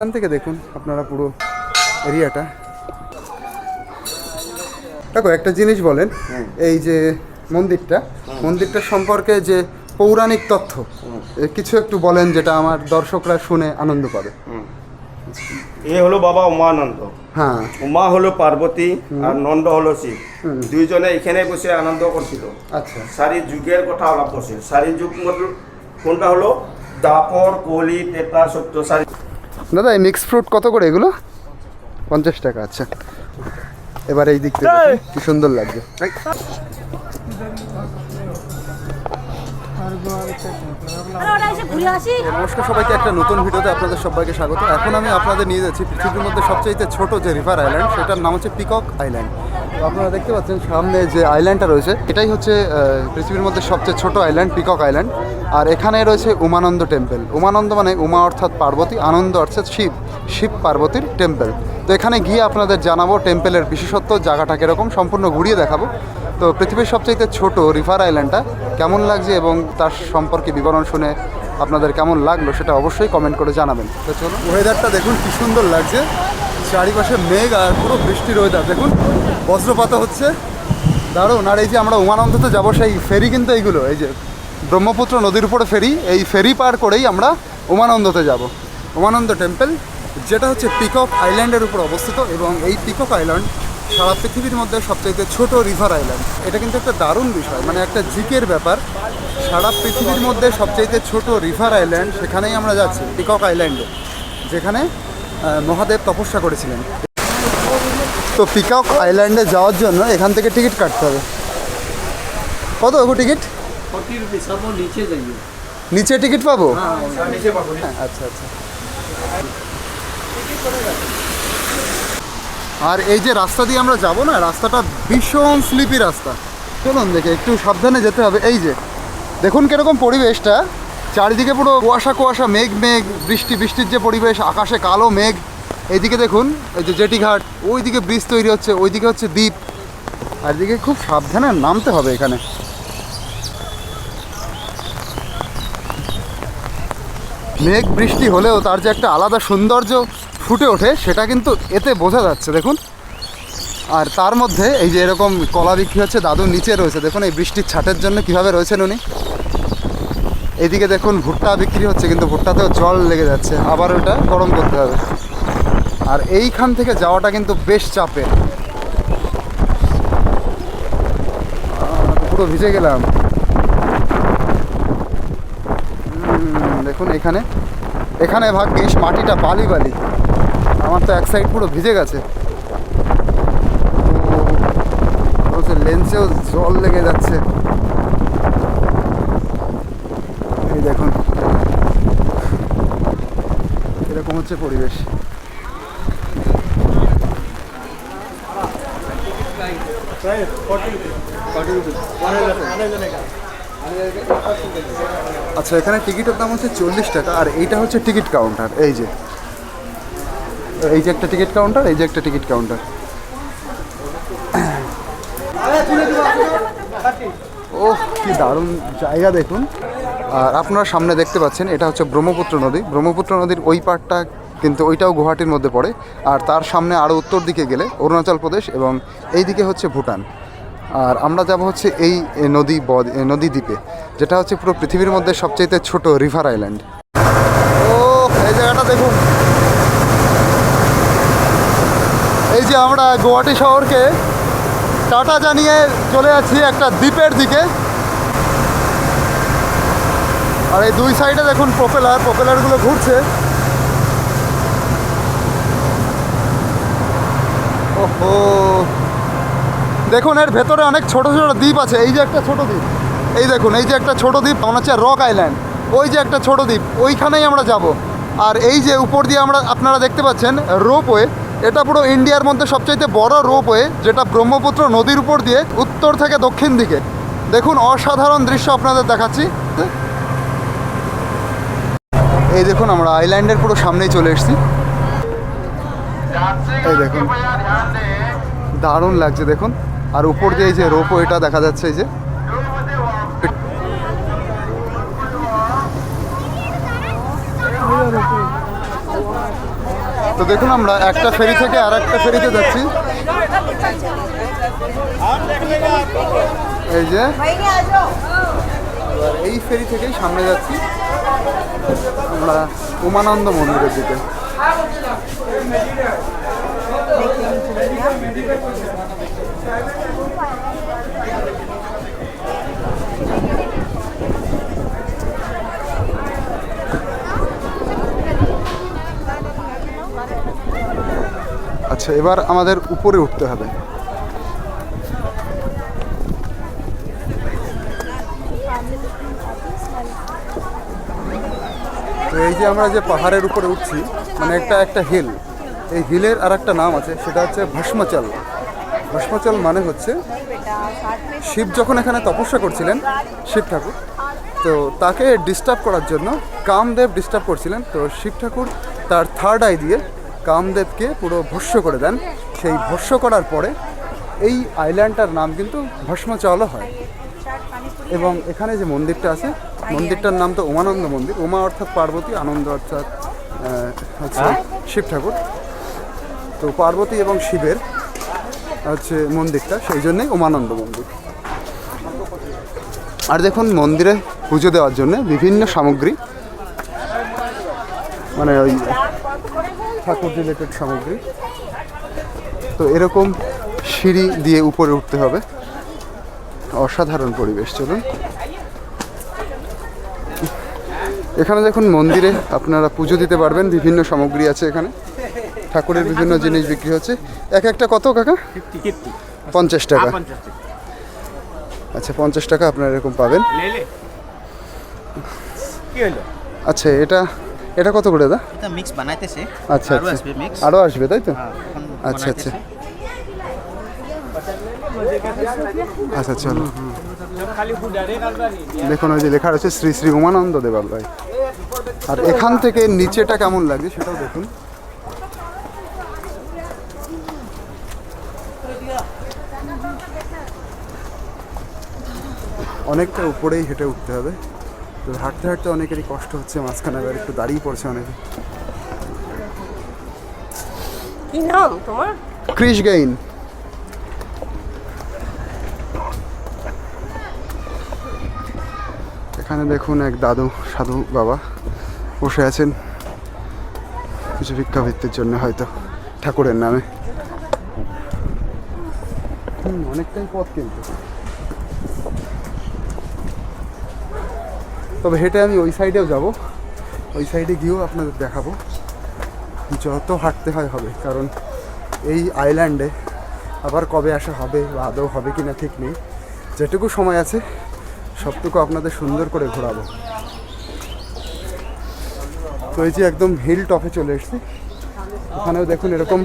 এখান থেকে দেখুন আপনারা পুরো এরিয়াটা। দেখো একটা জিনিস বলেন এই যে মন্দিরটা মন্দিরটা সম্পর্কে যে পৌরাণিক তথ্য কিছু একটু বলেন যেটা আমার দর্শকরা শুনে আনন্দ পাবে। এ হলো বাবা উমানন্দ। হ্যাঁ। উমা হলো পার্বতী আর নন্দ হলো শিব। দুইজনে এখানে বসে আনন্দ করছিল। আচ্ছা। সারি যুগের কথা আলাপ করছিল। সারি যুগ কোনটা হলো? দাপর কলি তেতা সত্য সারি দাদা এই মিক্স ফ্রুট কত করে এগুলো? পঞ্চাশ টাকা আচ্ছা। এবার এই দিক থেকে কি সুন্দর লাগবে আরে ওটা এসে ঘুরে আসি। নমস্কার সবাইকে একটা নতুন ভিডিওতে আপনাদের সবাইকে স্বাগত। এখন আমি আপনাদের নিয়ে যাচ্ছি পৃথিবীর মধ্যে সবচেয়ে ছোট যে রিভার আইল্যান্ড সেটার নাম হচ্ছে পিকক আইল্যান্ড আপনারা দেখতে পাচ্ছেন সামনে যে আইল্যান্ডটা রয়েছে, এটাই হচ্ছে পৃথিবীর মধ্যে সবচেয়ে ছোট আইল্যান্ড পিকক আইল্যান্ড আর এখানে রয়েছে উমানন্দ টেম্পল উমানন্দ মানে উমা অর্থাৎ পার্বতী, আনন্দ অর্থাৎ শিব শিব পার্বতীর টেম্পল তো এখানে গিয়ে আপনাদের জানাব টেম্পলের বিশেষত্ব, জায়গাটা কীরকম, সম্পূর্ণ ঘুরিয়ে দেখাবো। তো পৃথিবীর সবচাইতে ছোট রিভার আইল্যান্ডটা কেমন লাগছে এবং তার সম্পর্কে বিবরণ শুনে আপনাদের কেমন লাগল সেটা অবশ্যই কমেন্ট করে জানাবেন। তো চলুন ওয়েদারটা দেখুন কি সুন্দর লাগছে। চারিপাশে মেঘ আর পুরো বৃষ্টির ওয়েদার দেখুন বজ্রপাত হচ্ছে। দারুণ। আর এই যে আমরা উমানন্দতে যাব, সেই ফেরি কিন্তু এইগুলো, এই যে ব্রহ্মপুত্র নদীর উপরে ফেরি, এই ফেরি পার করেই আমরা উমানন্দতে যাব। উমানন্দ টেম্পল, যেটা হচ্ছে পিকক আইল্যান্ডের উপর অবস্থিত এবং এই পিকক আইল্যান্ড সারা পৃথিবীর মধ্যে সবচাইতে ছোট রিভার আইল্যান্ড। এটা কিন্তু একটা দারুণ বিষয় মানে একটা জিকের ব্যাপার। সারা পৃথিবীর মধ্যে সবচাইতে ছোট রিভার আইল্যান্ড সেখানেই আমরা যাচ্ছি, পিকক আইল্যান্ডে, যেখানে মহাদেব তপস্যা করেছিলেন। তো পিকক আইল্যান্ডে যাওয়ার জন্য এখান থেকে টিকিট কাটতে হবে। কত ওগো টিকিট? নিচে টিকিট পাবো? হ্যাঁ। হ্যাঁ, আচ্ছা আচ্ছা। আর এই যে রাস্তা দিয়ে আমরা যাব না রাস্তাটা ভীষণ স্লিপি রাস্তা। চলুন দেখে একটু সাবধানে যেতে হবে। এই যে দেখুন কীরকম পরিবেশটা। চারিদিকে পুরো কুয়াশা কুয়াশা, মেঘ মেঘ, বৃষ্টি, বৃষ্টির যে পরিবেশ, আকাশে কালো মেঘ। এইদিকে দেখুন, এই যে জেটিঘাট ওইদিকে ব্রিজ তৈরি হচ্ছে, ওইদিকে হচ্ছে দ্বীপ। আর এদিকে খুব সাবধানে নামতে হবে এখানে। মেঘ, বৃষ্টি হলেও তার যে একটা আলাদা সৌন্দর্য ফুটে ওঠে, সেটা কিন্তু এতে বোঝা যাচ্ছে, দেখুন। আর তার মধ্যে এই যে এরকম কলা বিক্রি হচ্ছে দাদু নিচে রয়েছে। দেখুন, এই বৃষ্টির ছাটের জন্য কীভাবে রয়েছেন উনি। এইদিকে দেখুন ভুট্টা বিক্রি হচ্ছে কিন্তু ভুট্টাতেও জল লেগে যাচ্ছে। আবার ওটা গরম করতে হবে। আর এইখান থেকে যাওয়াটা কিন্তু বেশ আহ, পুরো ভিজে গেলাম। দেখুন এখানে। এখানে ভাগ্যিস মাটিটা বালি বালি আমার তো এক সাইড পুরো ভিজে গেছে। লেন্সেও জল লেগে যাচ্ছে এই দেখুন। এরকম হচ্ছে পরিবেশ। আচ্ছা এখানে টিকিটের দাম হচ্ছে চল্লিশ টাকা আর এইটা হচ্ছে টিকিট কাউন্টার এই যে। এই যে একটা টিকিট কাউন্টার এই যে একটা টিকিট কাউন্টার। ও কি দারুণ জায়গা দেখুন। আর আপনারা সামনে দেখতে পাচ্ছেন, এটা হচ্ছে ব্রহ্মপুত্র নদী। ব্রহ্মপুত্র নদীর ওই পার্টটা কিন্তু ওইটাও গুয়াহাটির মধ্যে পড়ে। আর তার সামনে আরও উত্তর দিকে গেলে অরুণাচল প্রদেশ এবং এই দিকে হচ্ছে ভুটান। আর আমরা যাব হচ্ছে এই নদী বদ- নদী দ্বীপে, যেটা হচ্ছে পুরো পৃথিবীর মধ্যে সবচেয়ে ছোট রিভার আইল্যান্ড ও এই জায়গাটা দেখুন। এই যে আমরা গুয়াহাটি শহরকে টাটা জানিয়ে চলে যাচ্ছি একটা দ্বীপের দিকে। আর এই দুই সাইডে দেখুন প্রপেলার, প্রপেলারগুলো ঘুরছে। ওহো। দেখুন, এর ভেতরে অনেক ছোট ছোট দ্বীপ আছে। এই যে একটা ছোট দ্বীপ। এই দেখুন, এই যে একটা ছোট দ্বীপ, মনে হচ্ছে রক আইল্যান্ড। ওই যে একটা ছোট দ্বীপ, ওইখানেই আমরা যাব। আর এই যে উপর দিয়ে আমরা, আপনারা দেখতে পাচ্ছেন রোপওয়ে এটা পুরো ইন্ডিয়ার মধ্যে সবচাইতে বড় রোপওয়ে যেটা ব্রহ্মপুত্র নদীর উপর দিয়ে উত্তর থেকে দক্ষিণ দিকে। দেখুন, অসাধারণ দৃশ্য আপনাদের দেখাচ্ছি। এই দেখুন, আমরা আইল্যান্ডের পুরো সামনেই চলে এসেছি। এই দেখুন, দারুণ লাগছে দেখুন। আর উপর দিয়ে যে এটা দেখা যাচ্ছে, এই যে। তো দেখুন, আমরা একটা ফেরি থেকে আর একটা ফেরিতে যাচ্ছি। এই যে এই ফেরি থেকেই সামনে যাচ্ছি আমরা উমানন্দ মন্দিরের দিকে। আচ্ছা এবার আমাদের উপরে উঠতে হবে। এই যে আমরা যে পাহাড়ের উপরে উঠছি মানে একটা একটা হিল এই হিলের আর একটা নাম আছে, সেটা হচ্ছে ভস্মাচল। ভস্মাচল মানে হচ্ছে শিব যখন এখানে তপস্যা করছিলেন, শিব ঠাকুর, তো তাকে ডিস্টার্ব করার জন্য কামদেব ডিস্টার্ব করছিলেন। তো শিব ঠাকুর তার থার্ড আই দিয়ে কামদেবকে পুরো ভস্য করে দেন। সেই ভস্য করার পরে এই আইল্যান্ডটার নাম কিন্তু ভস্মাচলও হয়। এবং এখানে যে মন্দিরটা আছে মন্দিরটার নাম তো উমানন্দ মন্দির। উমা অর্থাৎ পার্বতী আনন্দ অর্থাৎ হচ্ছে শিব ঠাকুর। তো পার্বতী এবং শিবের হচ্ছে মন্দিরটা সেই জন্যেই উমানন্দ মন্দির। আর দেখুন মন্দিরে পুজো দেওয়ার জন্য বিভিন্ন সামগ্রী। মানে ওই ঠাকুর রিলেটেড সামগ্রী। তো এরকম সিঁড়ি দিয়ে উপরে উঠতে হবে। অসাধারণ পরিবেশ চলুন। এখানে দেখুন মন্দিরে আপনারা পুজো দিতে পারবেন বিভিন্ন সামগ্রী আছে এখানে। ঠাকুরের বিভিন্ন জিনিস বিক্রি হচ্ছে। এক একটা কত কাকা? পঞ্চাশ টাকা। আচ্ছা পঞ্চাশ টাকা আপনারা এরকম পাবেন। আচ্ছা এটা এটা কত করে দা এটা মিক্স বানাইতেছে। আচ্ছা আরও আচ্ছা। আসবে মিক্স আরও আসবে তাই তো? হ্যাঁ, আচ্ছা আচ্ছা আচ্ছা চলো। দেখুন ওই যে লেখা রয়েছে শ্রী শ্রী উমানন্দ দেবালয়। আর এখান থেকে নিচেটা কেমন লাগে সেটাও দেখুন। অনেকটা উপরেই হেঁটে উঠতে হবে। তো হাঁটতে হাঁটতে অনেকেরই কষ্ট হচ্ছে মাঝখানে আবার একটু দাঁড়িয়ে পড়ছে অনেকে। কি নাম তোমার? Chris Gain. এখানে দেখুন এক দাদু সাধু বাবা বসে আছেন কিছু ভিক্ষাবৃত্তির জন্য হয়তো ঠাকুরের নামে। হুম, অনেকটাই পথ কিন্তু। তবে হেঁটে আমি ওই সাইডেও যাব। ওই সাইডে গিয়েও আপনাদের দেখাবো যত হাঁটতে হয় হবে কারণ এই আইল্যান্ডে আবার কবে আসা হবে বা আদৌ হবে কি না ঠিক নেই। যেটুকু সময় আছে সবটুকু আপনাদের সুন্দর করে ঘোরাবো। তো এই যে একদম হিল টপে চলে এসেছি। ওখানেও দেখুন এরকম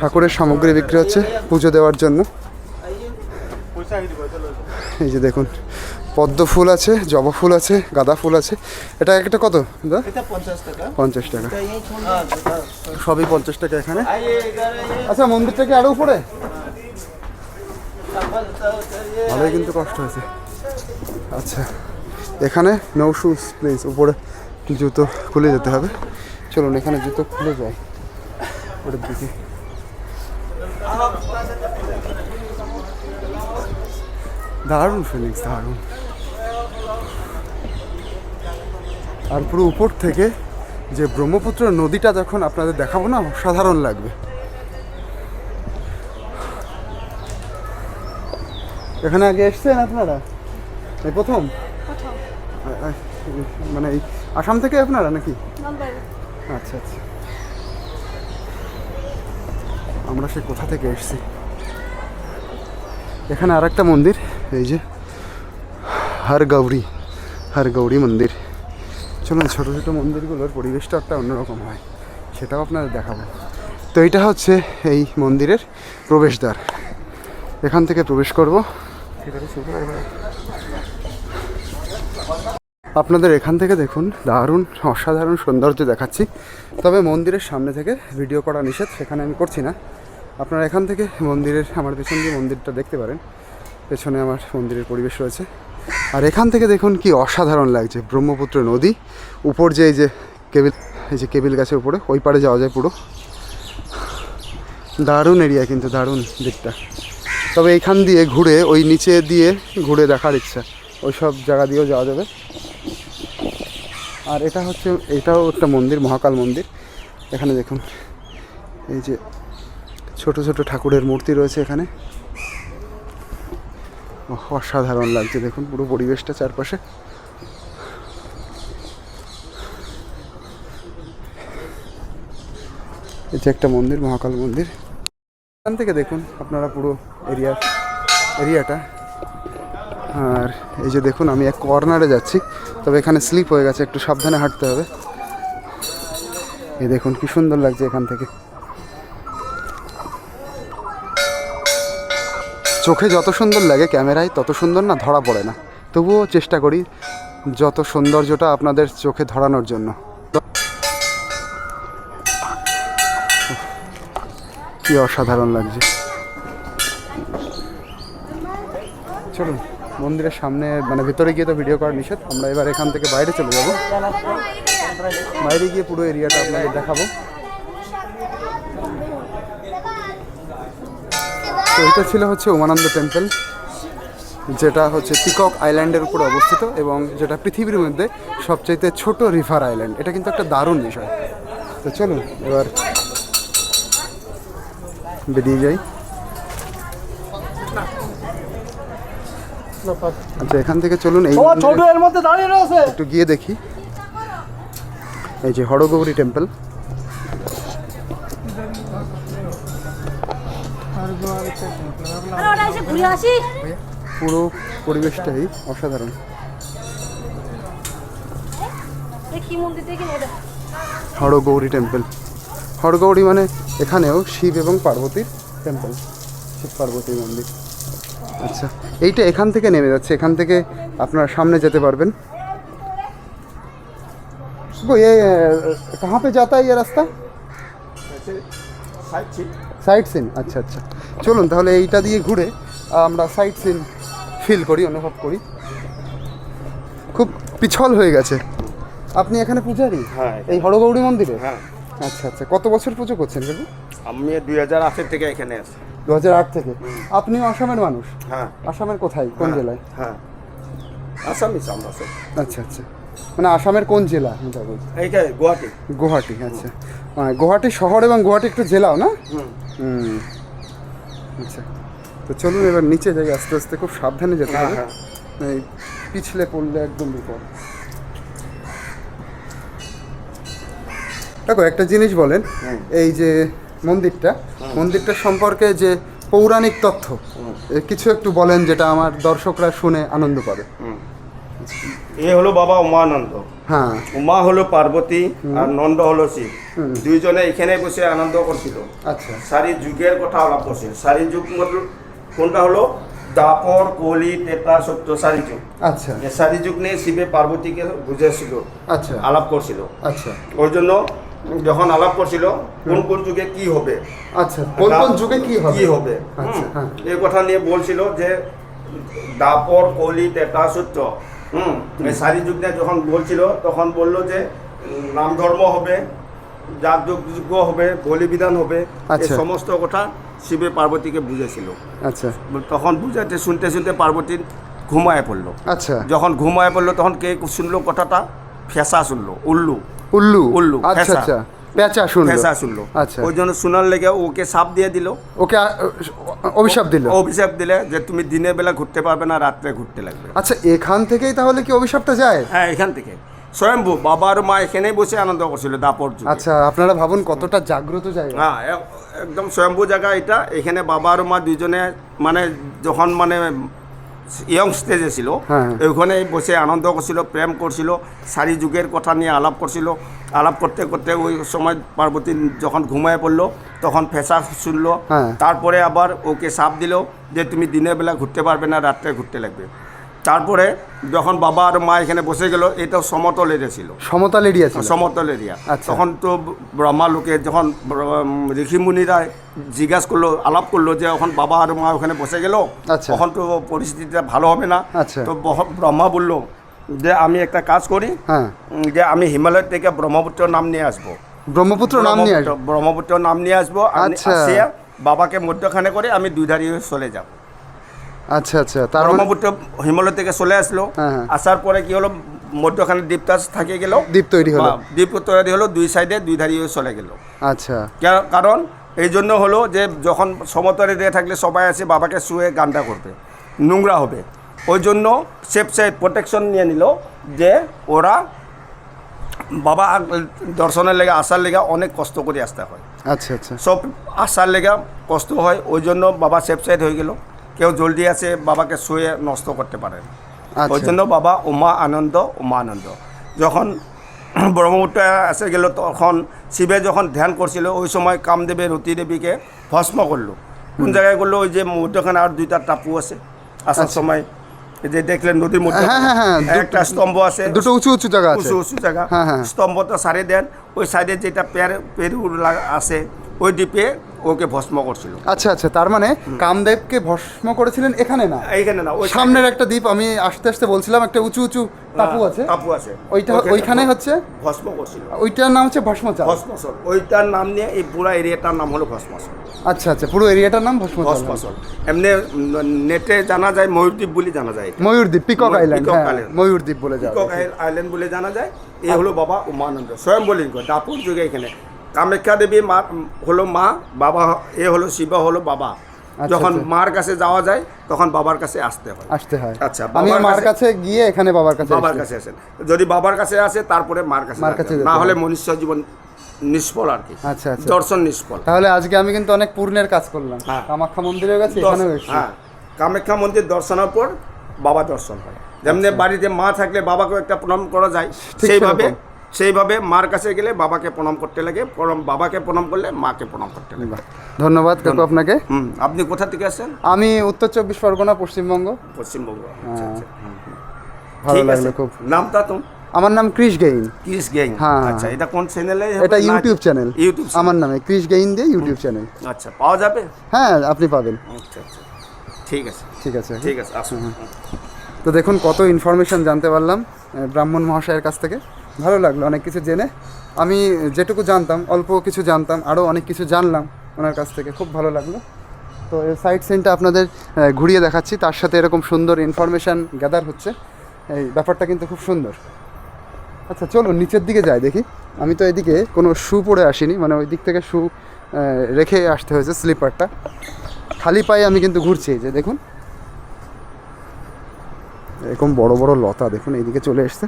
ঠাকুরের সামগ্রী বিক্রি হচ্ছে পুজো দেওয়ার জন্য। এই যে দেখুন পদ্ম ফুল আছে জবা ফুল আছে গাঁদা ফুল আছে। এটা একটা কত দা পঞ্চাশ টাকা। ছোট- সবই পঞ্চাশ টাকা এখানে। আচ্ছা মন্দির থেকে আরও উপরে? ভালোই কিন্তু কষ্ট হয়েছে। আচ্ছা এখানে নো শুজ প্লিজ উপরে জুতো খুলে যেতে হবে। চলুন, এখানে জুতো খুলে যায় উপরের দিকে। দারুণ ফিলিংস দারুণ। আর পুরো উপর থেকে যে ব্রহ্মপুত্র নদীটা যখন আপনাদের দেখাবো না, সাধারণ লাগবে। এখানে আগে এসছেন আপনারা? প্রথম? আ- আ- মানে এই আসাম থেকে আপনারা নাকি? আচ্ছা আচ্ছা। আমরা সে কোথা থেকে এসেছি? এখানে আর একটা মন্দির এই যে হর গৌরী হর গৌরী মন্দির। চলুন ছোটো ছোটো মন্দিরগুলোর পরিবেশটা একটা অন্যরকম হয় সেটাও আপনাদের দেখাবো। তো এইটা হচ্ছে এই মন্দিরের প্রবেশদ্বার। এখান থেকে প্রবেশ করব। আপনাদের এখান থেকে দেখুন, দারুণ, অসাধারণ সৌন্দর্য দেখাচ্ছি। তবে মন্দিরের সামনে থেকে ভিডিও করা নিষেধ, সেখানে আমি করছি না। আপনারা এখান থেকে মন্দিরের, আমার পেছন দিয়ে মন্দিরটা দেখতে পারেন। পেছনে আমার মন্দিরের পরিবেশ রয়েছে। আর এখান থেকে দেখুন কি অসাধারণ লাগছে, ব্রহ্মপুত্র নদী। উপর যে এই যে কেবিল, এই যে কেবিল গাছের উপরে, ওই পারে যাওয়া যায় পুরো। দারুণ এরিয়া কিন্তু, দারুণ দিকটা। তবে এইখান দিয়ে ঘুরে, ওই নিচে দিয়ে ঘুরে দেখার ইচ্ছা। ওই সব জায়গা দিয়েও যাওয়া যাবে। আর এটা হচ্ছে, এটাও একটা মন্দির, মহাকাল মন্দির। এখানে দেখুন, এই যে ছোট ছোট ঠাকুরের মূর্তি রয়েছে এখানে। অসাধারণ লাগছে, দেখুন পুরো পরিবেশটা চারপাশে। যে একটা মন্দির, মহাকাল মন্দির। এখান থেকে দেখুন আপনারা পুরো এরিয়া এরিয়াটা। আর এই যে দেখুন, আমি এক কর্নারে যাচ্ছি। তবে এখানে স্লিপ হয়ে গেছে, একটু সাবধানে হাঁটতে হবে। এই দেখুন, কি সুন্দর লাগছে এখান থেকে। চোখে যত সুন্দর লাগে ক্যামেরায়, তত সুন্দর না ধরা পড়ে না। তবুও চেষ্টা করি যত সৌন্দর্যটা আপনাদের চোখে ধরানোর জন্য। কি অসাধারণ লাগছে। চলুন। মন্দিরের সামনে মানে ভিতরে গিয়ে তো ভিডিও করা নিষেধ। আমরা এবার এখান থেকে বাইরে চলে যাব। বাইরে গিয়ে পুরো এরিয়াটা আপনাদের দেখাবো। তো এটা ছিল হচ্ছে উমানন্দ টেম্পল যেটা হচ্ছে পিকক আইল্যান্ডের উপর অবস্থিত এবং যেটা পৃথিবীর মধ্যে সবচাইতে ছোট রিভার আইল্যান্ড এটা কিন্তু একটা দারুণ বিষয়। তো চলুন, এবার বেরিয়ে যাই। আচ্ছা এখান থেকে চলুন এই এর মধ্যে দাঁড়িয়ে রয়েছে। একটু গিয়ে দেখি। এই যে হরগৌরী টেম্পল। পুরো পরিবেশটাই অসাধারণ। হরগৌরী টেম্পল। হরগৌরী মানে এখানেও শিব এবং পার্বতীর টেম্পল শিব পার্বতীর মন্দির। আচ্ছা এইটা এখান থেকে নেমে যাচ্ছে এখান থেকে আপনার সামনে যেতে পারবেন वो ये कहाँ पे जाता है ये रास्ता সাইড সিট সাইট সিন আচ্ছা আচ্ছা চলুন তাহলে এইটা দিয়ে ঘুরে আমরা সাইট সিন ফিল করি অনুভব করি খুব পিছল হয়ে গেছে আপনি এখানে পূজারি হ্যাঁ। এই হরগৌরী মন্দিরে হ্যাঁ আচ্ছা আচ্ছা। কত বছর পুজো করছেন কাকু আমি দুই হাজার আটের থেকে এখানে আছি। দু হাজার আট থেকে? আপনিও আসামের মানুষ? হ্যাঁ। আসামের কোথায়? কোন হ্যাঁ, জেলায়? হ্যাঁ। আসামিস আমরা আচ্ছা আচ্ছা। মানে আসামের কোন জেলা? এইখানে গুয়াহাটি। গুয়াহাটি আচ্ছা। আহ, গুয়াহাটি শহর এবং গুয়াহাটি একটু জেলাও না? হুম। আচ্ছা। তো চলুন এবার নিচে যাই আস্তে আস্তে। খুব সাবধানে যেতে হ্যাঁ হবে। হ্যাঁ। এই পিছলে পড়লে একদম বিপদ। দেখো একটা জিনিস বলেন এই যে মন্দিরটা মন্দিরটা সম্পর্কে যে পৌরাণিক তথ্য কিছু একটু বলেন যেটা আমার দর্শকরা শুনে আনন্দ পাবে। এ হলো বাবা উমানন্দ। হ্যাঁ। উমা হলো পার্বতী আর নন্দ হলো শিব। দুইজনে এখানে বসে আনন্দ করছিল। আচ্ছা। সারি যুগের কথা আলাপ করছিল। সারি যুগ কোনটা হলো? দাপর কলি তেতা সত্য সারি যুগ। আচ্ছা। সারি যুগ নিয়ে শিবে পার্বতীকে বুঝেছিল আচ্ছা। আলাপ করছিল। আচ্ছা। ওর জন্য যখন আলাপ করছিল কোন কোন যুগে কি হবে? আচ্ছা কোন কোন যুগে কি হবে কি হবে? আচ্ছা। হ্যাঁ। এই কথা নিয়ে বলছিল যে দাপর কলি তেতা সূত্র হুম। এই সারি যুগ নিয়ে যখন বলছিল তখন বলল যে নাম ধর্ম হবে যাগ যজ্ঞ হবে বলি বিধান হবে এই আচ্ছা। সমস্ত কথা শিবে পার্বতীকে বুঝেছিল। আচ্ছা। তখন বুঝাতে শুনতে শুনতে পার্বতী ঘুমায় পড়ল। আচ্ছা। যখন ঘুমায় পড়ল তখন কে শুনলো কথাটা? ফেসা শুনলো উল্লু। উল্লু? উল্লু, আচ্ছা আচ্ছা। পেঁচা শুনলো। ফেসা শুনলো। আচ্ছা। ওই জন্য শোনার লেগে ওকে সাপ দিয়ে দিল। ওকে অভিশাপ দিল? অভিশাপ দিলে যে তুমি দিনের বেলা ঘুরতে পারবে না রাত্রে ঘুরতে লাগবে। আচ্ছা এখান থেকেই তাহলে কি অভিশাপটা যায়? হ্যাঁ এখান থেকে। স্বয়ম্ভু বাবা আর মা এখানেই বসে আনন্দ করছিল দাপর আচ্ছা আপনারা ভাবুন কতটা জাগ্রত জায়গা। হ্যাঁ একদম স্বয়ম্ভু জায়গা এটা। এখানে বাবা আর মা দুজনে মানে যখন মানে ইয়ং স্টেজে ছিল হ্যাঁ। ওইখানে বসে আনন্দ করছিল প্রেম করছিল সারি যুগের কথা নিয়ে আলাপ করছিল আলাপ করতে করতে ওই সময় পার্বতী যখন ঘুমায় পড়ল তখন ফেসা শুনলো হ্যাঁ। তারপরে আবার ওকে সাপ দিল যে তুমি দিনের বেলা ঘুরতে পারবে না রাত্রে ঘুরতে লাগবে তারপরে যখন বাবা আর মা এখানে বসে গেল এটা সমতল এরিয়া ছিল সমতল এরিয়া ছিল সমতল এরিয়া আচ্ছা। তখন তো ব্রহ্মা লোকে যখন ঋষি মুনিরা জিজ্ঞাসা করল আলাপ করল যে এখন বাবা আর মা ওখানে বসে গেল আচ্ছা। তখন তো পরিস্থিতিটা ভালো হবে না আচ্ছা। তো ব্রহ্মা বলল যে আমি একটা কাজ করি হ্যাঁ যে আমি হিমালয় থেকে ব্রহ্মপুত্র নাম নিয়ে আসব ব্রহ্মপুত্র নাম নিয়ে আসবে ব্রহ্মপুত্র- নাম নিয়ে আসব আচ্ছা। বাবাকে মধ্যখানে করে আমি দুধারি হয়ে চলে যাব আচ্ছা আচ্ছা। তার মানে ব্রহ্মপুত্র হিমালয় থেকে চলে আসলো। হ্যাঁ, হ্যাঁ। আসার পরে কি হলো? মধ্যখানে দ্বীপটা থাকে গেল। দ্বীপ তৈরি হলো। দ্বীপ তৈরি হলো দুই সাইডে দুই ধারি চলে গেল। আচ্ছা। কা- কারণ এই জন্য হলো যে যখন সমতলে দিয়ে থাকলে সবাই আসে বাবাকে শুয়ে গানটা করবে নোংরা হবে। ওই জন্য সেফ সাইড প্রোটেকশন নিয়ে নিল যে ওরা বাবা দর্শনের লেগে আসার লেগে অনেক কষ্ট করে আসতে হয়। আচ্ছা আচ্ছা। সব আসার লেগে কষ্ট হয় ওই জন্য বাবা সেফ সাইড হয়ে গেল। কেউ জলদি আসে বাবাকে শুয়ে নষ্ট করতে পারে ওই আচ্ছা। জন্য বাবা উমা আনন্দ উমা আনন্দ। যখন ব্রহ্মপুত্র এসে গেল তখন শিবে যখন ধ্যান করছিল ওই সময় কামদেবের রতি দেবীকে ভস্ম করল। কোন জায়গায় করল? ওই যে মধ্যখানে আর দুইটা টাপু আছে। আসার সময় এই যে দেখলেন নদীর মধ্যে আচ্ছা। হ্যাঁ, হ্যাঁ, হ্যাঁ, একটা স্তম্ভ আছে। দুটো উঁচু উঁচু জায়গা উঁচু উঁচু জায়গা। স্তম্ভটা সারে দেন ওই সাইডে যেটা পেয়ার পেরু আছে ওই দ্বীপে ওকে ভস্ম করছিল। আচ্ছা আচ্ছা তার মানে কামদেবকে ভস্ম করেছিলেন এখানে না? এইখানে না ওই সামনের একটা দ্বীপ আমি আস্তে আস্তে বলছিলাম একটা উঁচু উঁচু টাপু আছে। টাপু আছে। ওইটা ওইখানে হচ্ছে? ভস্ম করছিল। ওইটার নাম হচ্ছে ভস্মচাল। ভস্মসল ওইটার নাম নিয়ে এই পুরা এরিয়াটার নাম হলো ভস্মসল আচ্ছা আচ্ছা পুরো এরিয়াটার নাম ভস্মচাল ভস্মসল এমনি নেটে জানা যায় ময়ূরদ্বীপ বলে জানা যায়। ময়ূরদ্বীপ পিকক আইল্যান্ড হ্যাঁ। ময়ূরদ্বীপ বলে যাবে পিকক আইল্যান্ড বলে জানা যায় এই হলো বাবা উমানন্দ। স্বয়ং বলি ডাপুর যুগে এখানে। কামাখ্যা দেবী মা হলো মা বাবা এ হলো শিব হলো বাবা। যখন আচ্ছা। মার কাছে যাওয়া যায় তখন বাবার কাছে আসতে হয়। আসতে হয়। আচ্ছা, আমি মার কাছে- গিয়ে এখানে বাবার কাছে বাবার কাছে আসেন। যদি বাবার কাছে আসে তারপরে মার কাছে মার কাছে। না হলে মনুষ্য জীবন নিষ্ফল আর কি। আচ্ছা, আচ্ছা। দর্শন নিষ্ফল। তাহলে আজকে আমি কিন্তু অনেক পূর্ণের কাজ করলাম। হ্যাঁ। কামাখ্যা মন্দিরের কাছে এখানেও হ্যাঁ। কামাখ্যা মন্দির দর্শনের পর বাবা দর্শন হয়। যেমনি বাড়িতে মা থাকলে বাবাকেও একটা প্রণাম করা যায়। আচ্ছা। সেইভাবে। সেইভাবে মার কাছে গেলে বাবাকে প্রণাম করতে লাগে প্রণাম বাবাকে প্রণাম করলে মাকে প্রণাম করতে লাগে। ধন্যবাদ কাকু আপনাকে। হুম আপনি কোথা থেকে আসছেন আমি উত্তর চব্বিশ পরগনা পশ্চিমবঙ্গ। পশ্চিমবঙ্গ। আচ্ছা, হ্যাঁ। আচ্ছা। ভালো লাগল খুব। নামটা তো? আমার নাম ক্রিশ গেইন। কিস গ্যাং হ্যাঁ। আচ্ছা এটা কোন চ্যানেলে এটা ইউটিউব চ্যানেল ইউটিউব আমার নামে ক্রিশ গেইন দিয়ে ইউটিউব চ্যানেল আচ্ছা পাওয়া যাবে? হ্যাঁ আপনি পাবেন। আচ্ছা আচ্ছা। ঠিক আছে। ঠিক আছে। ঠিক আছে আসুন। তো দেখুন কত ইনফরমেশন জানতে পারলাম ব্রাহ্মণ মহাশয়ের কাছ থেকে। ভালো লাগল অনেক কিছু জেনে। আমি যেটুকু জানতাম অল্প কিছু জানতাম আরও অনেক কিছু জানলাম ওনার কাছ থেকে খুব ভালো লাগল। তো এই সাইট সিনটা আপনাদের ঘুরিয়ে দেখাচ্ছি তার সাথে এরকম সুন্দর ইনফরমেশান গ্যাদার হচ্ছে। এই ব্যাপারটা কিন্তু খুব সুন্দর। আচ্ছা চলো নিচের দিকে যাই দেখি। আমি তো এদিকে কোনো শু পরে আসিনি মানে ওই দিক থেকে শু আহ, রেখে আসতে হয়েছে স্লিপারটা খালি পায়ে আমি কিন্তু ঘুরছি যে দেখুন। এরকম বড় বড় লতা দেখুন এইদিকে চলে এসছে।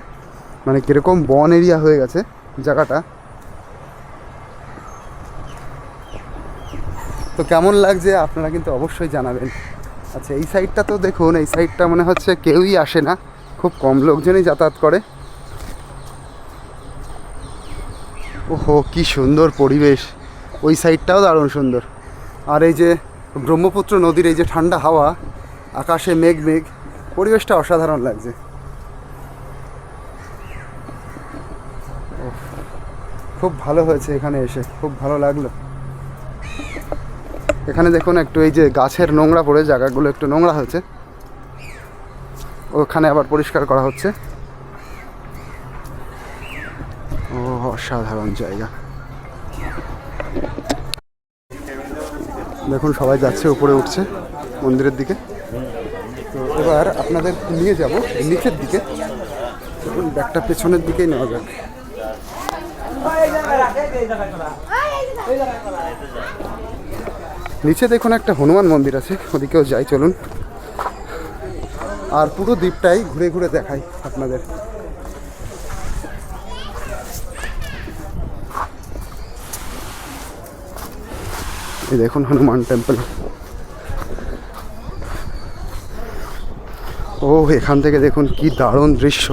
মানে কীরকম বন এরিয়া হয়ে গেছে জায়গাটা। তো কেমন লাগছে আপনারা কিন্তু অবশ্যই জানাবেন। আচ্ছা এই সাইডটা তো দেখুন, এই সাইডটা মনে হচ্ছে কেউই আসে না, খুব কম লোকজনই যাতায়াত করে। ওহো, কি সুন্দর পরিবেশ। ওই সাইডটাও দারুণ সুন্দর। আর এই যে ব্রহ্মপুত্র নদীর এই যে ঠান্ডা হাওয়া, আকাশে মেঘ মেঘ পরিবেশটা অসাধারণ লাগছে। খুব ভালো হয়েছে এখানে এসে, খুব ভালো লাগল। এখানে দেখুন একটু এই যে গাছের নোংরা পড়ে, জায়গাগুলো একটু নোংরা হয়েছে। ওখানে আবার পরিষ্কার করা হচ্ছে। ও অসাধারণ জায়গা। দেখুন, সবাই যাচ্ছে, উপরে উঠছে মন্দিরের দিকে। তো এবার আপনাদের নিয়ে যাব, নিচের দিকে। দেখুন, ব্যাগটা পেছনের দিকেই নেওয়া যাক। নিচে দেখুন একটা হনুমান মন্দির আছে, ওদিকেও যাই, চলুন। আর পুরো দ্বীপটাই ঘুরে ঘুরে দেখাই আপনাদের। দেখুন হনুমান টেম্পল। ও, এখান থেকে দেখুন কি দারুণ দৃশ্য।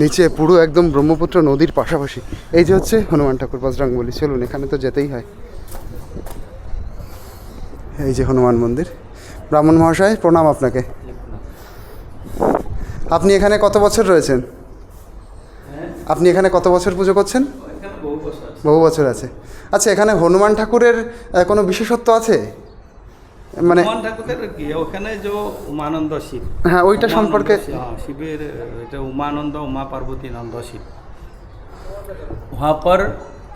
নিচে পুরো একদম ব্রহ্মপুত্র নদীর পাশাপাশি। এই যে হচ্ছে হনুমান ঠাকুর বজরাং বলি। চলুন এখানে তো যেতেই হয়। এই যে হনুমান মন্দির। ব্রাহ্মণ মহাশয় প্রণাম আপনাকে। আপনি এখানে কত বছর রয়েছেন? আপনি এখানে কত বছর পুজো করছেন। বহু বছর আছে। আচ্ছা এখানে হনুমান ঠাকুরের কোনো বিশেষত্ব আছে? মানে ভগবান ঠাকুরের কি ওখানে যে উমানন্দ শিব হ্যাঁ ওইটা उमानंद সম্পর্কে शिव- हाँ, शिविर এটা उमानंद उमा पार्वती नंद शिव वहाँ पर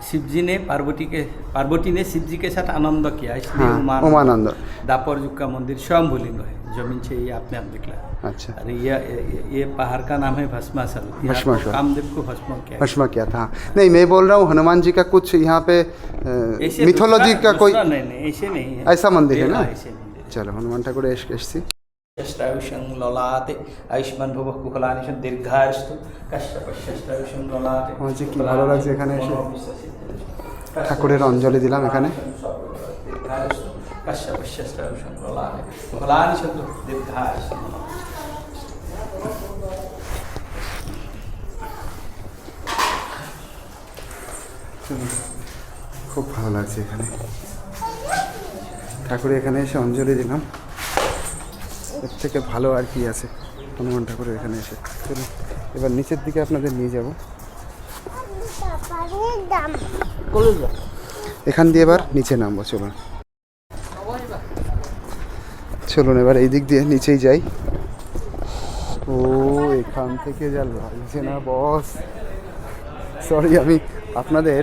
शिव जी ने पार्वती के पार्वती ने शिव जी के साथ आनंद किया इसलिए हाँ, उमानंद उमानंद। दापर युग का मंदिर स्वयंभूलिंग है जमीन से ये आपने आप निकला अच्छा अरे ये ये- ये पहाड़ का नाम है भस्मासल यहाँ को भस्मासल। कामदेव को भस्म किया भस्मा किया था हाँ। नहीं मैं बोल रहा हूँ हनुमान जी का कुछ यहाँ पे ऐसे मिथोलॉजी दूसरा- का कोई दूसरा नहीं नहीं ऐसे नहीं है ऐसा मंदिर है ये- ना? हाँ, ऐसे मंदिर है। চলো হনুমান ঠাকুরে এস- এসছি षष्टायुषं ललाते आयुष्मान भव कुशलानिशं दीर्घायुस्तु कश्यपश्यष्टायुषं ललाते আমার যে কি ভালো লাগছে এখানে এসে ঠাকুরের অঞ্জলি দিলাম এখানে খুব ভালো লাগছে এখানে। ঠাকুর এখানে এসে অঞ্জলি দিলাম। এর থেকে ভালো আর কি আছে? হনুমান ঠাকুর এখানে এসে। চলুন এবার নিচের দিকে আপনাদের নিয়ে যাব। এখান দিয়ে এবার নিচে নামবো চলুন। চলুন, এবার এই দিক দিয়ে নিচেই যাই। ও, এখান থেকে যা লাগছে না বস সরি আমি আপনাদের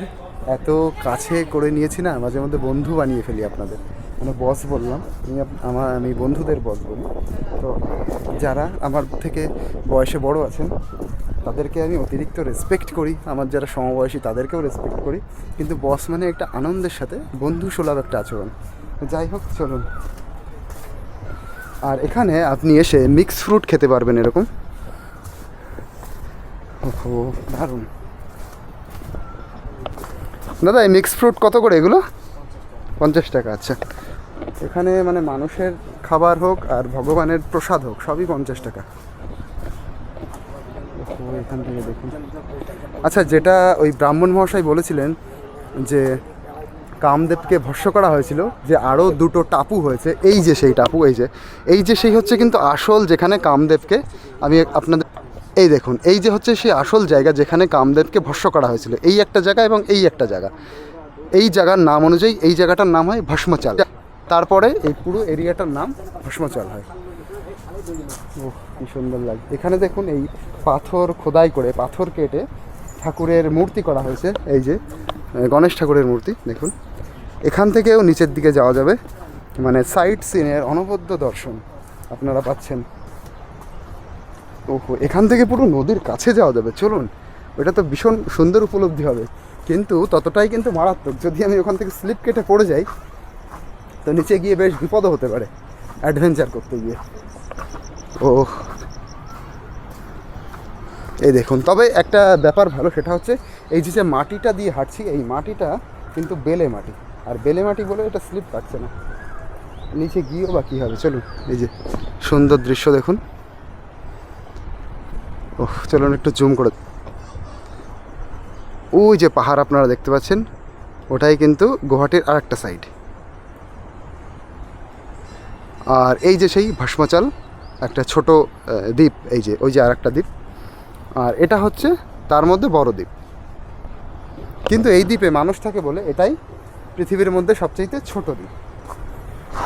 এত কাছে করে নিয়েছি না, মাঝে মধ্যে বন্ধু বানিয়ে ফেলি আপনাদের। মানে বস বললাম, আমি আমার, আমি বন্ধুদের বস বলি। তো যারা আমার থেকে বয়সে বড় আছেন, তাদেরকে আমি অতিরিক্ত রেসপেক্ট করি। আমার যারা সমবয়সী, তাদেরকেও রেসপেক্ট করি। কিন্তু বস মানে একটা আনন্দের সাথে বন্ধু সুলভ একটা আচরণ। যাই হোক, চলুন। আর এখানে আপনি এসে মিক্স ফ্রুট খেতে পারবেন এরকম। দারুণ। দাদা, এই মিক্স ফ্রুট কত করে এগুলো? পঞ্চাশ টাকা আচ্ছা। এখানে মানে মানুষের খাবার হোক আর ভগবানের প্রসাদ হোক, সবই পঞ্চাশ টাকা। এখান থেকে দেখুন। আচ্ছা যেটা ওই ব্রাহ্মণ মহাশয় বলেছিলেন যে কামদেবকে ভস্য করা হয়েছিল যে আরও দুটো টাপু হয়েছে। এই যে সেই টাপু, এই যে। এই যে সেই হচ্ছে কিন্তু আসল যেখানে কামদেবকে আমি আপনাদের এই দেখুন, এই যে হচ্ছে সেই আসল জায়গা যেখানে কামদেবকে ভস্য করা হয়েছিল। এই একটা জায়গা এবং এই একটা জায়গা। এই জায়গার নাম অনুযায়ী এই জায়গাটার নাম হয় ভস্মচাল। তারপরে এই পুরো এরিয়াটার নাম ভস্মচাল হয়। ও কি সুন্দর লাগে এখানে দেখুন এই পাথর খোদাই করে, পাথর কেটে ঠাকুরের মূর্তি করা হয়েছে। এই যে গণেশ ঠাকুরের মূর্তি, দেখুন। এখান থেকেও নিচের দিকে যাওয়া যাবে। মানে সাইট সিনের অনবদ্য দর্শন আপনারা পাচ্ছেন। ওহো, এখান থেকে পুরো নদীর কাছে যাওয়া যাবে, চলুন। ওটা তো ভীষণ সুন্দর উপলব্ধি হবে। কিন্তু ততটাই কিন্তু মারাত্মক, যদি আমি ওখান থেকে স্লিপ কেটে পড়ে যাই, তো নিচে গিয়ে বেশ বিপদও হতে পারে অ্যাডভেঞ্চার করতে গিয়ে। ও এই দেখুন, তবে একটা ব্যাপার ভালো, সেটা হচ্ছে এই যে যে মাটিটা দিয়ে হাঁটছি, এই মাটিটা কিন্তু বেলে মাটি। আর বেলে মাটি বলে এটা স্লিপ পাচ্ছে না। নিচে গিয়েও বা কী হবে? চলুন, এই যে সুন্দর দৃশ্য দেখুন। ওহ, চলুন একটু জুম করে। ওই যে পাহাড় আপনারা দেখতে পাচ্ছেন, ওটাই কিন্তু গুয়াহাটির আর একটা সাইড আর এই যে সেই ভস্মাচাল, একটা ছোট দ্বীপ, এই যে, ওই যে আর একটা দ্বীপ। আর এটা হচ্ছে, তার মধ্যে বড় দ্বীপ। কিন্তু এই দ্বীপে মানুষ থাকে বলে এটাই পৃথিবীর মধ্যে সবচেয়ে ছোট দ্বীপ।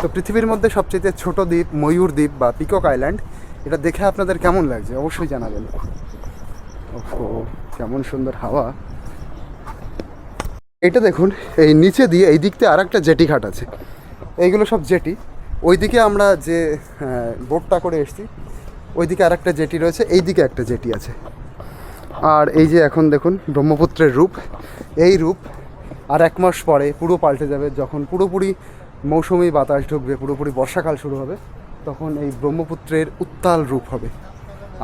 তো পৃথিবীর মধ্যে সবচেয়ে ছোট দ্বীপ ময়ূর দ্বীপ বা পিকক আইল্যান্ড, এটা দেখে আপনাদের কেমন লাগছে? অবশ্যই জানাবেন। ওহো, কেমন সুন্দর হাওয়া। এটা দেখুন, এই নিচে দিয়ে এই দিক দিয়ে আর একটা জেটি ঘাট আছে। এইগুলো সব জেটি। ওইদিকে আমরা যে বোটটা করে এসেছি, ওইদিকে আর একটা জেটি রয়েছে এই দিকে একটা জেটি আছে। আর এই যে এখন দেখুন ব্রহ্মপুত্রের রূপ। এই রূপ আর এক মাস পরে পুরো পাল্টে যাবে। যখন পুরোপুরি মৌসুমি বাতাস ঢুকবে, পুরোপুরি বর্ষাকাল শুরু হবে, তখন এই ব্রহ্মপুত্রের উত্তাল রূপ হবে।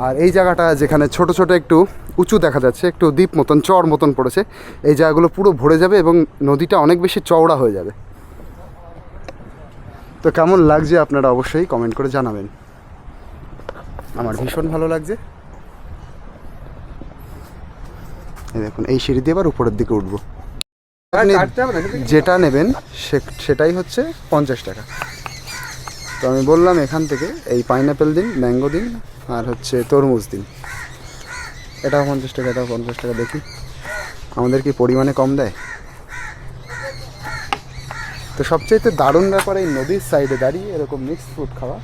আর এই জায়গাটা যেখানে ছোট ছোট একটু উঁচু দেখা যাচ্ছে, একটু দ্বীপ মতন, চর মতন পড়েছে, এই জায়গাগুলো পুরো ভরে যাবে এবং নদীটা অনেক বেশি চওড়া হয়ে যাবে। তো কেমন লাগছে আপনারা অবশ্যই কমেন্ট করে জানাবেন। আমার ভীষণ ভালো লাগছে। দেখুন, এই সিঁড়ি দিয়ে এবার উপরের দিকে উঠবো। আপনি যেটা নেবেন সেটাই হচ্ছে পঞ্চাশ টাকা। তো আমি বললাম এখান থেকে এই পাইনাপেল দিন ম্যাঙ্গো দিন আর হচ্ছে তরমুজ দিন। এটাও পঞ্চাশ টাকা এটাও পঞ্চাশ টাকা দেখি। আমাদের কি পরিমাণে কম দেয়? তো সবচেয়ে দারুণ ব্যাপার এই নদীর সাইডে দাঁড়িয়ে এরকম মিক্সড ফ্রুট খাওয়া।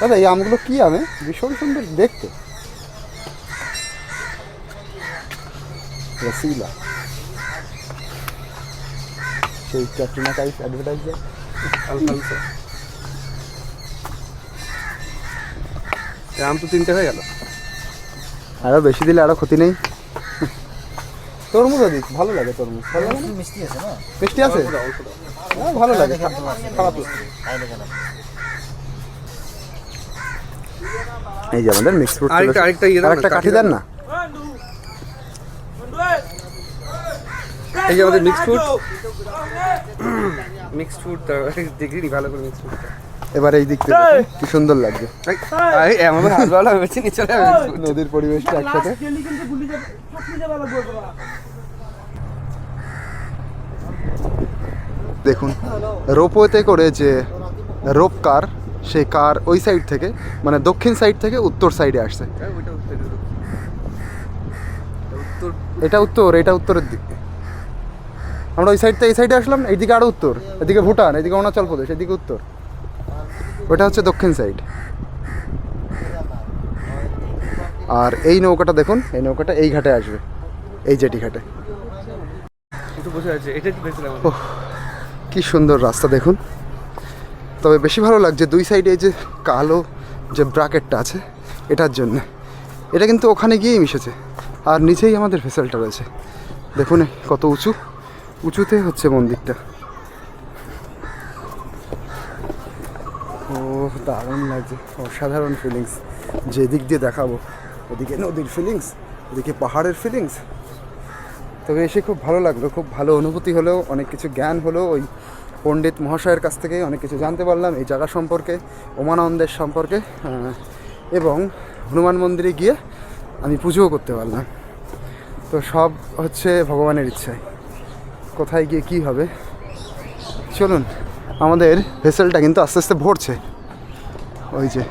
দাদা এই আমগুলো কি আমে ভীষণ সুন্দর দেখতে। রসিলা সেই ক্যাটরিনা কাইফ অ্যাডভার্টাইজার আলফানসো আম তো তিনটে হয়ে গেল। আরও বেশি দিলে আরও ক্ষতি নেই। তরমুজ দিক ভালো লাগে তরমুজ। ভালো লাগে মিষ্টি আছে না? মিষ্টি আছে? হ্যাঁ ভালো লাগে। খারাপ লাগে এই যে আমাদের মিক্স ফ্রুট আরেকটা- আরেকটা ইয়ে দাও আরেকটা কাঠি দেন না? এই যে আমাদের মিক্সড ফুড মিক্সড ফুড দেখিনি ভালো করে মিক্সড ফুড এবার এই দিক থেকে কি সুন্দর লাগছে। এমন হাত ভালো হয়েছে নিচে নদীর পরিবেশটা একসাথে। দেখুন রোপওয়েতে করে যে রোপ কার সেই কার ওই সাইড থেকে মানে দক্ষিণ সাইড থেকে উত্তর সাইডে আসছে। উত্তর এটা উত্তর এটা উত্তরের দিক। আমরা ওই সাইড থেকে এই সাইডে আসলাম এইদিকে আরও উত্তর এদিকে ভুটান এদিকে অরুণাচল প্রদেশ এদিকে উত্তর। ওটা হচ্ছে দক্ষিণ সাইড আর এই নৌকাটা দেখুন এই নৌকাটা এই ঘাটে আসবে এই জেটি ঘাটে। কি সুন্দর রাস্তা দেখুন। তবে বেশি ভালো লাগছে দুই সাইডে এই যে কালো যে ব্রাকেটটা আছে এটার জন্য। এটা কিন্তু ওখানে গিয়েই মিশেছে। আর নিচেই আমাদের ভেসেলটা রয়েছে। দেখুন কত উঁচু। উঁচুতে হচ্ছে মন্দিরটা। ও দারুণ লাগছে। অসাধারণ ফিলিংস যে দিক দিয়ে দেখাবো, ওদিকে নদীর ফিলিংস ওদিকে পাহাড়ের ফিলিংস তবে এসে খুব ভালো লাগল। খুব ভালো অনুভূতি হলো অনেক কিছু জ্ঞান হলো। ওই পণ্ডিত মহাশয়ের কাছ থেকে অনেক কিছু জানতে পারলাম এই জায়গা সম্পর্কে ওমানন্দের সম্পর্কে এবং হনুমান মন্দিরে গিয়ে আমি পুজোও করতে পারলাম। তো সব হচ্ছে ভগবানের ইচ্ছায়। কোথায় গিয়ে কি হবে? চলুন, আমাদের ভেসেলটা কিন্তু আস্তে আস্তে ভরছে। ওই যে,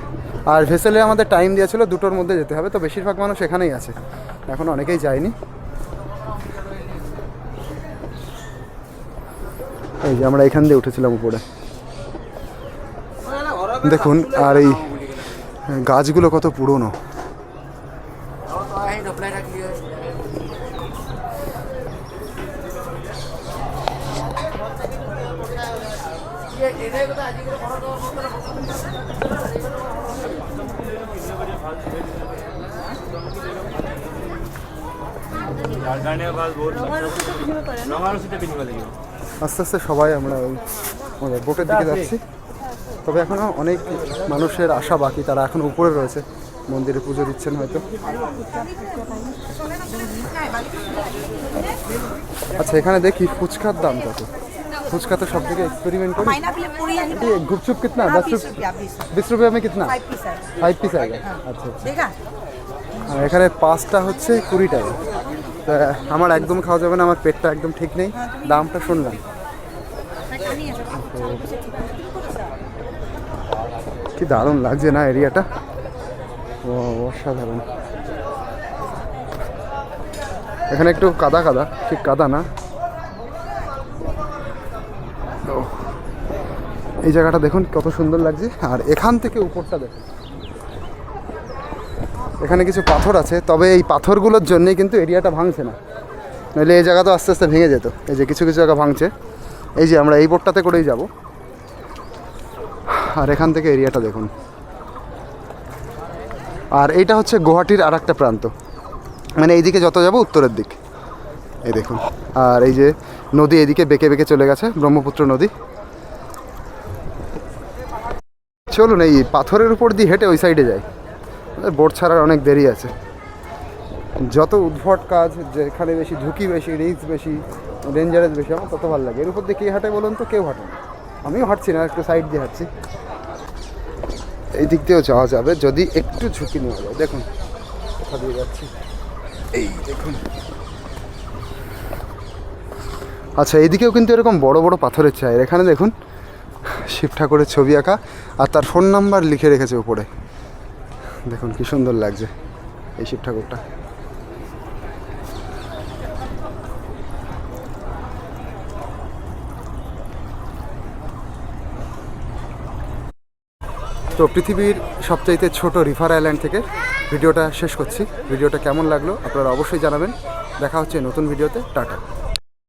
আর ভেসেলে আমাদের টাইম দিয়েছিল দুটোর মধ্যে যেতে হবে, তো বেশিরভাগ মানুষ এখানেই আছে। এখন অনেকেই যায়নি। এই যে, আমরা এখান দিয়ে উঠেছিলাম উপরে। দেখুন, আর এই গাছগুলো কত পুরনো। আস্তে আস্তে সবাই আমরা ওই বোটের দিকে যাচ্ছি। তবে এখনও অনেক মানুষের আশা বাকি তারা এখন উপরে রয়েছে। মন্দিরে পুজো দিচ্ছেন হয়তো। আচ্ছা এখানে দেখি ফুচকার দাম কত? ফুচকা তো সব থেকে एक्सपेरिमेंट करी पाइनएप्पल पूरी है ये गुपचुप कितना हाँ, दस बीस रुपये रुपया बीस बीस रुपये में कितना फाइव पीस है ফাইভ পিস আগে আচ্ছা আচ্ছা देखा আর এখানে পাঁচটা হচ্ছে কুড়ি টাকা তা আমার একদম খাওয়া যাবে না আমার পেটটা একদম ঠিক নেই দামটা শুনলাম কি দারুণ লাগছে না এরিয়াটা ও অসাধারণ এখানে একটু কাদা কাদা ঠিক কাদা না এই জায়গাটা দেখুন, কত সুন্দর লাগছে। আর এখান থেকে উপরটা দেখুন। এখানে কিছু পাথর আছে, তবে এই পাথরগুলোর জন্যই কিন্তু এরিয়াটা ভাঙছে না। নইলে এই জায়গা তো আস্তে আস্তে ভেঙে যেত। এই যে কিছু কিছু জায়গা ভাঙছে। এই যে আমরা এই বোটটাতে করেই যাব। আর এখান থেকে এরিয়াটা দেখুন। আর এইটা হচ্ছে গুয়াহাটির আর একটা প্রান্ত। মানে এইদিকে যত যাব উত্তরের দিক। এই দেখুন। আর এই যে নদী এদিকে বেঁকে বেঁকে চলে গেছে, ব্রহ্মপুত্র নদী। চলুন, এই পাথরের উপর দিয়ে হেঁটে ওই সাইডে যাই। বোট ছাড়ার অনেক দেরি আছে। যত উদ্ভট কাজ, যেখানে বেশি ঝুঁকি বেশি, রিস্ক বেশি ডেঞ্জারাস বেশি, আমার তত ভালো লাগে। এর উপর দিয়ে কে হাঁটে বলুন তো? কেউ হাঁটে আমিও হাঁটছি না, একটু সাইড দিয়ে হাঁটছি। এই দিক দিয়েও যাওয়া যাবে, যদি একটু ঝুঁকি নেওয়া যায়। দেখুন, কোথা দিয়ে যাচ্ছি। এই দেখুন। আচ্ছা এইদিকেও কিন্তু এরকম বড় বড় পাথরের চাই এখানে দেখুন শিব ঠাকুরের ছবি আঁকা আর তার ফোন নাম্বার লিখে রেখেছে উপরে। দেখুন কি সুন্দর লাগছে এই শিব ঠাকুরটা। তো পৃথিবীর সবচাইতে ছোট রিভার আইল্যান্ড থেকে ভিডিওটা শেষ করছি। ভিডিওটা কেমন লাগল আপনারা অবশ্যই জানাবেন। দেখা হচ্ছে নতুন ভিডিওতে। টাটা।